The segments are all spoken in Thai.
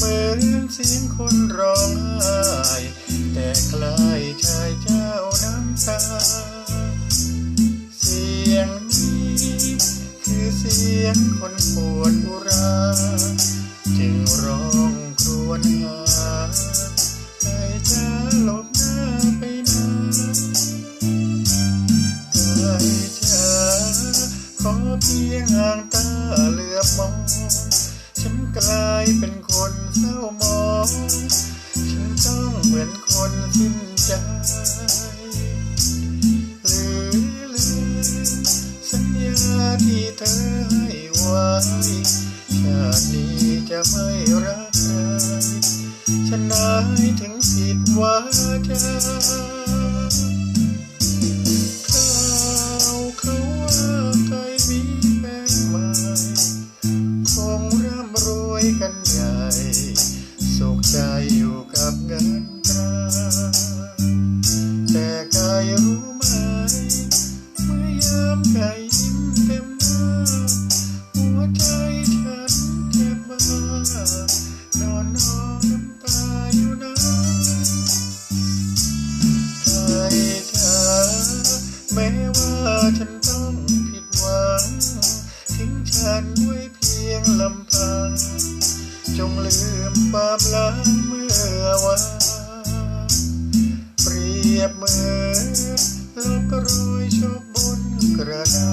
มือนเสียงคนร้องไห้แต่คล้ายชายเจ้าน้ำตา เสียงนี้คือเสียงคนป วมองฉันต้องเหมือนคนสิ้นใจหรือลืมสัญญาที่เธอให้ไว้ชาตินี้จะไม่รัก มื่อยามกายยิ้มเต็มหน้าหัวใจฉันแทบบ้านอนนองน้ำตาอยู่นะกายจ๋าแม้ว่าฉันต้องผิดหวังทิ้งฉันไว้เพียงลำพังจงลืมความหลังเมื่อวานเปรียบเหมือนลบรอยชอบบน กระดา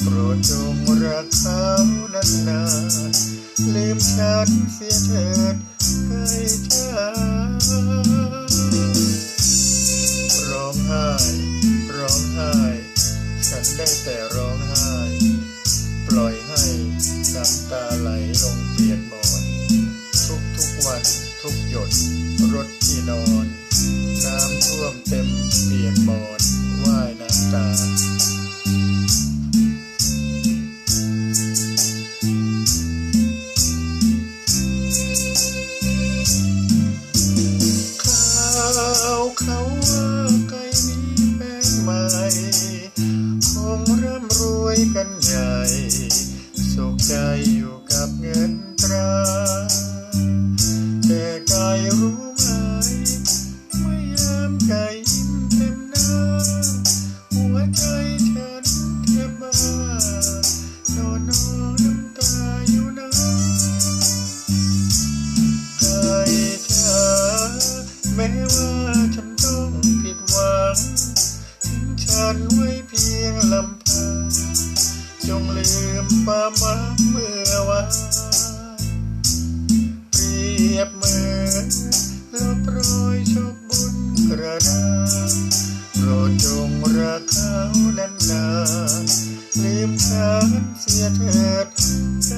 โปรดจงรักเขานานๆลืมฉันเสียเถิดให้จ้าร้องไห้ ร้องไห้ ฉันได้แต่ร้องไห้ ปล่อยให้น้ำตาไหลลงเปียกหมอนทุกทุกวันทุกหยดรถที่นอน น้ำท่วมเต็มเปียกหมอน ตาข่าวเขาว่าใครมีแฟนใหม่ คงร่ำรวยกันใหญ่ สุขใจอยู่กับเงิน งลืมปะมาเมื่อวานเปรียบเหมือนเราโปรยชกบุญกระดาษโปรดจงรักเขานานๆลืมฉันเสียเถิดใ